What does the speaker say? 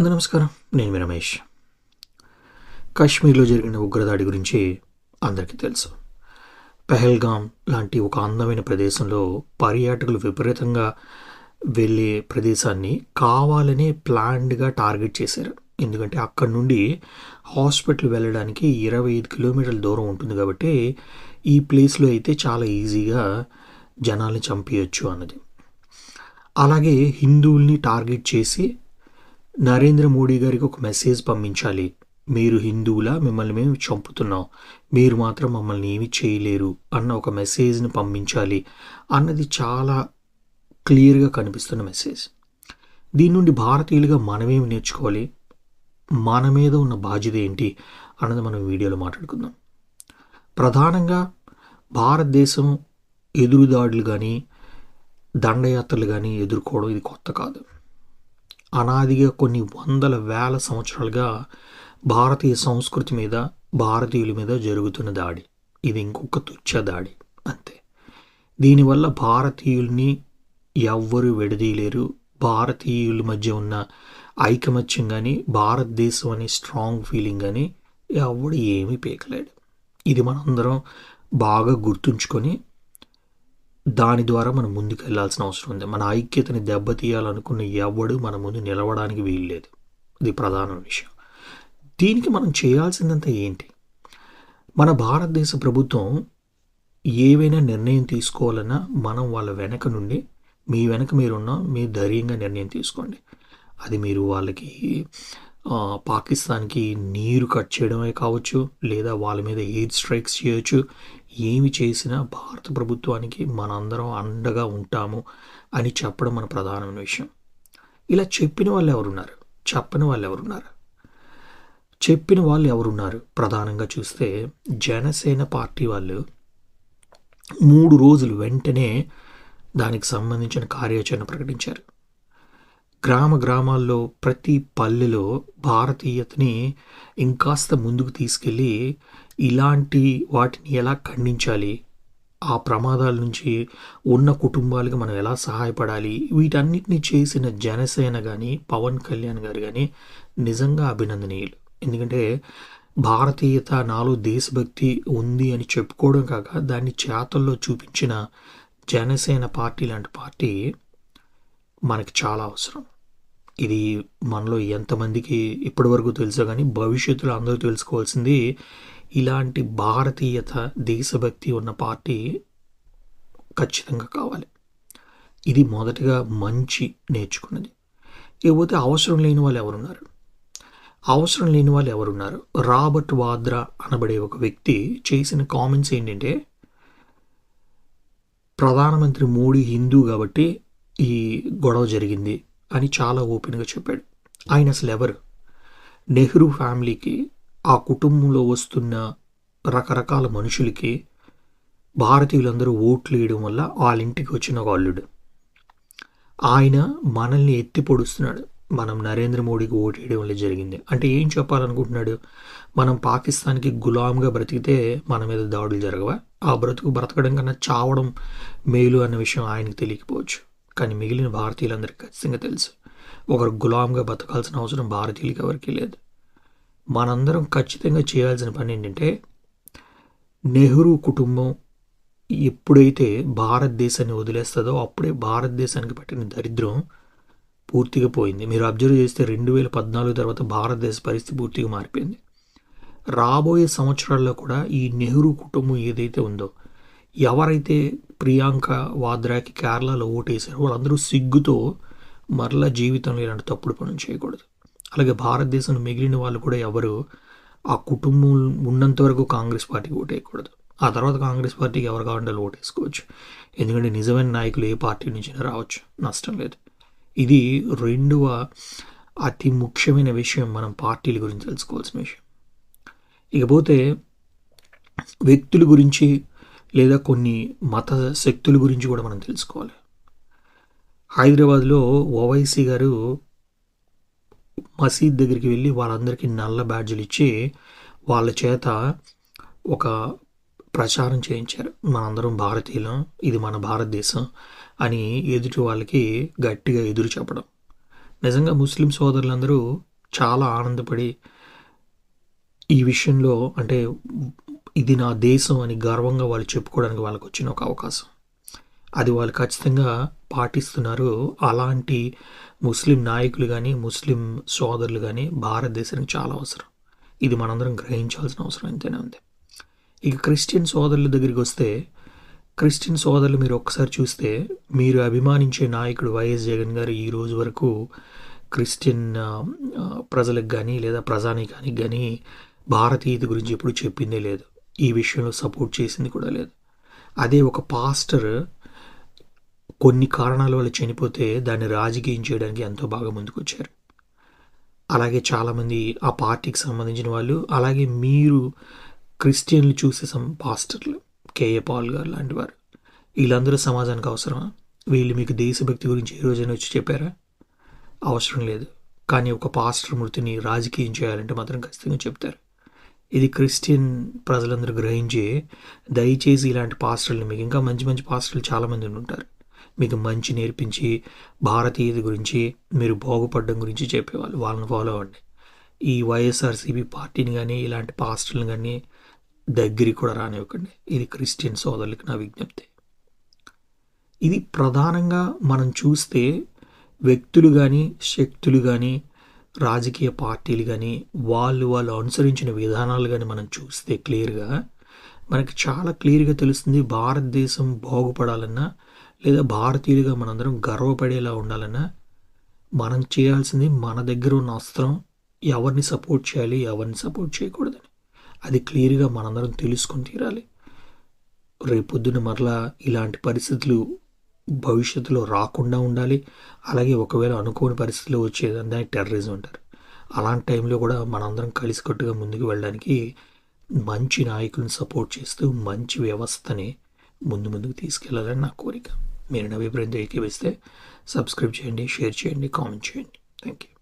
అందరూ నమస్కారం. నేను మీ రమేష్. కాశ్మీర్లో జరిగిన ఉగ్రదాడి గురించి అందరికీ తెలుసు. పెహల్గాం లాంటి ఒక అందమైన ప్రదేశంలో పర్యాటకులు విపరీతంగా వెళ్ళే ప్రదేశాన్ని కావాలనే ప్లాన్డ్గా టార్గెట్ చేశారు. ఎందుకంటే అక్కడి నుండి హాస్పిటల్ వెళ్ళడానికి ఇరవై ఐదు కిలోమీటర్ల దూరం ఉంటుంది కాబట్టి ఈ ప్లేస్లో అయితే చాలా ఈజీగా జనాల్ని చంపేయచ్చు అన్నది. అలాగే హిందువుల్ని టార్గెట్ చేసి నరేంద్ర మోడీ గారికి ఒక మెసేజ్ పంపించాలి. మీరు హిందువులా మిమ్మల్ని మేము చంపుతున్నాం. మీరు మాత్రం మమ్మల్ని ఏమి చేయలేరు అన్న ఒక మెసేజ్ని పంపించాలి అన్నది చాలా క్లియర్గా కనిపిస్తున్న మెసేజ్. దీని నుండి భారతీయులుగా మనమేమి నేర్చుకోవాలి? మన మీద ఉన్న బాధ్యత ఏంటి అన్నది మనం వీడియోలో మాట్లాడుకుందాం. ప్రధానంగా భారతదేశం ఎదురుదాడులు కానీ దండయాత్రలు కానీ ఎదుర్కోవడం ఇది కొత్త కాదు. అనాదిగా కొన్ని వందల వేల సంవత్సరాలుగా భారతీయ సంస్కృతి మీద భారతీయుల మీద జరుగుతున్న దాడి. ఇది ఇంకొక తుచ్చ దాడి. అంతే. దీనివల్ల భారతీయుల్ని ఎవ్వరు విడదీయలేరు. భారతీయుల మధ్య ఉన్న ఐకమత్యం కానీ భారతదేశం అనే స్ట్రాంగ్ ఫీలింగ్ కానీ ఎవడు ఏమీ పీకలేడు. ఇది మనందరం బాగా గుర్తుంచుకొని దాని ద్వారా మనం ముందుకు వెళ్ళాల్సిన అవసరం ఉంది. మన ఐక్యతని దెబ్బతీయాలనుకున్న ఎవడు మన ముందు నిలవడానికి వీల్లేదు. ఇది ప్రధాన విషయం. దీనికి మనం చేయాల్సిందంతా ఏంటి? మన భారతదేశ ప్రభుత్వం ఏవైనా నిర్ణయం తీసుకోవాలన్నా మనం వాళ్ళ వెనక నుండి మీ వెనక మీరున్నా మీ ధైర్యంగా నిర్ణయం తీసుకోండి. అది మీరు వాళ్ళకి పాకిస్తాన్కి నీరు కట్ చేయడమే కావచ్చు లేదా వాళ్ళ మీద ఎయిర్ స్ట్రైక్స్ చేయొచ్చు ఏమి చేసినా భారత ప్రభుత్వానికి మనందరం అండగా ఉంటాము అని చెప్పడం మన ప్రధానమైన విషయం. ఇలా చెప్పిన వాళ్ళు ఎవరున్నారు? చెప్పని వాళ్ళు ఎవరున్నారు? చెప్పిన వాళ్ళు ఎవరున్నారు? ప్రధానంగా చూస్తే జనసేన పార్టీ వాళ్ళు మూడు రోజులు వెంటనే దానికి సంబంధించిన కార్యాచరణ ప్రకటించారు. గ్రామ గ్రామాల్లో ప్రతి పల్లెలో భారతీయతని ఇంకాస్త ముందుకు తీసుకెళ్ళి ఇలాంటి వాటిని ఎలా ఖండించాలి? ఆ ప్రమాదాల నుంచి ఉన్న కుటుంబాలకు మనం ఎలా సహాయపడాలి? వీటన్నిటిని చేసిన జనసేన కానీ పవన్ కళ్యాణ్ గారు కానీ నిజంగా అభినందనీయులు. ఎందుకంటే భారతీయత నాలో దేశభక్తి ఉంది అని చెప్పుకోవడం కాక దాన్ని చేతల్లో చూపించిన జనసేన పార్టీ లాంటి పార్టీ మనకి చాలా అవసరం. ఇది మనలో ఎంతమందికి ఇప్పటివరకు తెలుసో కానీ భవిష్యత్తులో అందరూ తెలుసుకోవాల్సింది ఇలాంటి భారతీయత దేశభక్తి ఉన్న పార్టీ ఖచ్చితంగా కావాలి. ఇది మొదటగా మంచి నేర్చుకున్నది. ఇకపోతే అవసరం లేని వాళ్ళు ఎవరున్నారు? అవసరం లేని వాళ్ళు ఎవరున్నారు? రాబర్ట్ వాద్రా అనబడే ఒక వ్యక్తి చేసిన కామెంట్స్ ఏంటంటే ప్రధానమంత్రి మోడీ హిందూ కాబట్టి ఈ గొడవ జరిగింది అని చాలా ఓపెన్గా చెప్పాడు. ఆయన అసలు ఎవరు? నెహ్రూ ఫ్యామిలీకి ఆ కుటుంబంలో వస్తున్న రకరకాల మనుషులకి భారతీయులందరూ ఓట్లు వేయడం వల్ల వాళ్ళ ఇంటికి వచ్చిన ఒక అల్లుడు. ఆయన మనల్ని ఎత్తి పొడుస్తున్నాడు. మనం నరేంద్ర మోడీకి ఓటు వేయడం వల్ల జరిగింది. అంటే ఏం చెప్పాలనుకుంటున్నాడు? మనం పాకిస్తాన్కి గులాంగా బ్రతికితే మన మీద దాడులు జరగవా? ఆ బ్రతుకు బ్రతకడం కన్నా చావడం మేలు అన్న విషయం ఆయనకు తెలియకపోవచ్చు. కానీ మిగిలిన భారతీయులందరికీ ఖచ్చితంగా తెలుసు. ఒకరు గులాంగా బతకాల్సిన అవసరం భారతీయులకి ఎవరికీ లేదు. మనందరం ఖచ్చితంగా చేయాల్సిన పని ఏంటంటే నెహ్రూ కుటుంబం ఎప్పుడైతే భారతదేశాన్ని వదిలేస్తుందో అప్పుడే భారతదేశానికి పట్టిన దరిద్రం పూర్తిగా పోయింది. మీరు అబ్జర్వ్ చేస్తే రెండు వేల పద్నాలుగు తర్వాత భారతదేశ పరిస్థితి పూర్తిగా మారిపోయింది. రాబోయే సంవత్సరాల్లో కూడా ఈ నెహ్రూ కుటుంబం ఏదైతే ఉందో ఎవరైతే ప్రియాంక వాద్రాకి కేరళలో ఓటేశారు. వాళ్ళందరూ సిగ్గుతో మరలా జీవితంలో ఇలాంటి తప్పుడు పనులు చేయకూడదు. అలాగే భారతదేశంలో మిగిలిన వాళ్ళు కూడా ఎవరు ఆ కుటుంబం ఉన్నంత వరకు కాంగ్రెస్ పార్టీకి ఓటేయకూడదు. ఆ తర్వాత కాంగ్రెస్ పార్టీకి ఎవరు కావాలంటే ఓటేసుకోవచ్చు. ఎందుకంటే నిజమైన నాయకులు ఏ పార్టీ నుంచి రావచ్చు. నష్టం లేదు. ఇది రెండవ అతి ముఖ్యమైన విషయం మనం పార్టీల గురించి తెలుసుకోవాల్సిన విషయం. ఇకపోతే వ్యక్తుల గురించి లేదా కొన్ని మత శక్తుల గురించి కూడా మనం తెలుసుకోవాలి. హైదరాబాద్లో ఓవైసీ గారు మసీద్ దగ్గరికి వెళ్ళి వాళ్ళందరికీ నల్ల బ్యాడ్జీలు ఇచ్చి వాళ్ళ చేత ఒక ప్రచారం చేయించారు. మనందరం భారతీయులం ఇది మన భారతదేశం అని ఎదుటి వాళ్ళకి గట్టిగా ఎదురు చెప్పడం. నిజంగా ముస్లిం సోదరులందరూ చాలా ఆనందపడి ఈ విషయంలో అంటే ఇది నా దేశం అని గర్వంగా వాళ్ళు చెప్పుకోవడానికి వాళ్ళకి వచ్చిన ఒక అవకాశం. అది వాళ్ళు ఖచ్చితంగా పాటిస్తున్నారు. అలాంటి ముస్లిం నాయకులు కానీ ముస్లిం సోదరులు కానీ భారతదేశానికి చాలా అవసరం. ఇది మనందరం గ్రహించాల్సిన అవసరం ఎంతైనా ఉంది. ఇక క్రిస్టియన్ సోదరుల దగ్గరికి వస్తే క్రిస్టియన్ సోదరులు మీరు ఒక్కసారి చూస్తే మీరు అభిమానించే నాయకుడు వైఎస్ జగన్ గారు ఈ రోజు వరకు క్రిస్టియన్ ప్రజలకు కానీ లేదా ప్రజానికానికి కానీ భారతీయత గురించి ఎప్పుడు చెప్పిందే లేదు. ఈ విషయంలో సపోర్ట్ చేసింది కూడా లేదు. అదే ఒక పాస్టర్ కొన్ని కారణాల వల్ల చనిపోతే దాన్ని రాజకీయం చేయడానికి ఎంతో బాగా ముందుకొచ్చారు. అలాగే చాలామంది ఆ పార్టీకి సంబంధించిన వాళ్ళు అలాగే మీరు క్రిస్టియన్లు చూసే సం పాస్టర్లు కేఏ పాల్ గారు లాంటి వారు. వీళ్ళందరూ సమాజానికి అవసరమా? వీళ్ళు మీకు దేశభక్తి గురించి ఏ రోజైనా వచ్చి చెప్పారా? అవసరం లేదు. కానీ ఒక పాస్టర్ మృతిని రాజకీయం చేయాలంటే మాత్రం ఖచ్చితంగా చెప్తారు. ఇది క్రిస్టియన్ ప్రజలందరూ గ్రహించి దయచేసి ఇలాంటి పాస్టర్లు మీకు ఇంకా మంచి మంచి పాస్టర్లు చాలామంది ఉంటారు. మీకు మంచి నేర్పించి భారతీయత గురించి మీరు బాగుపడడం గురించి చెప్పేవాళ్ళు వాళ్ళని ఫాలో అవ్వండి. ఈ వైఎస్ఆర్సీపీ పార్టీని కానీ ఇలాంటి పాస్టర్లు కానీ దగ్గరికి కూడా రానివ్వకండి. ఇది క్రిస్టియన్ సోదరులకు నా విజ్ఞప్తి. ఇది ప్రధానంగా మనం చూస్తే వ్యక్తులు కానీ శక్తులు కానీ రాజకీయ పార్టీలు కానీ వాళ్ళు వాళ్ళు అనుసరించిన విధానాలు కానీ మనం చూస్తే క్లియర్గా మనకి చాలా క్లియర్గా తెలుస్తుంది భారతదేశం బాగుపడాలన్నా లేదా భారతీయులుగా మనందరం గర్వపడేలా ఉండాలన్నా మనం చేయాల్సింది మన దగ్గర ఉన్న అస్త్రం ఎవరిని సపోర్ట్ చేయాలి ఎవరిని సపోర్ట్ చేయకూడదని. అది క్లియర్గా మనందరం తెలుసుకొని తీరాలి. రేపొద్దున మరలా ఇలాంటి పరిస్థితులు భవిష్యత్తులో రాకుండా ఉండాలి. అలాగే ఒకవేళ అనుకోని పరిస్థితిలో వచ్చేదాన్ని దాన్ని టెర్రరిజం అంటారు. అలాంటి టైంలో కూడా మనందరం కలిసికట్టుగా ముందుకు వెళ్ళడానికి మంచి నాయకులను సపోర్ట్ చేస్తూ మంచి వ్యవస్థని ముందు ముందుకు తీసుకెళ్ళాలని నా కోరిక. మీరు నా అభిప్రాయంతో ఏకీవిస్తే సబ్స్క్రైబ్ చేయండి షేర్ చేయండి కామెంట్ చేయండి. Thank you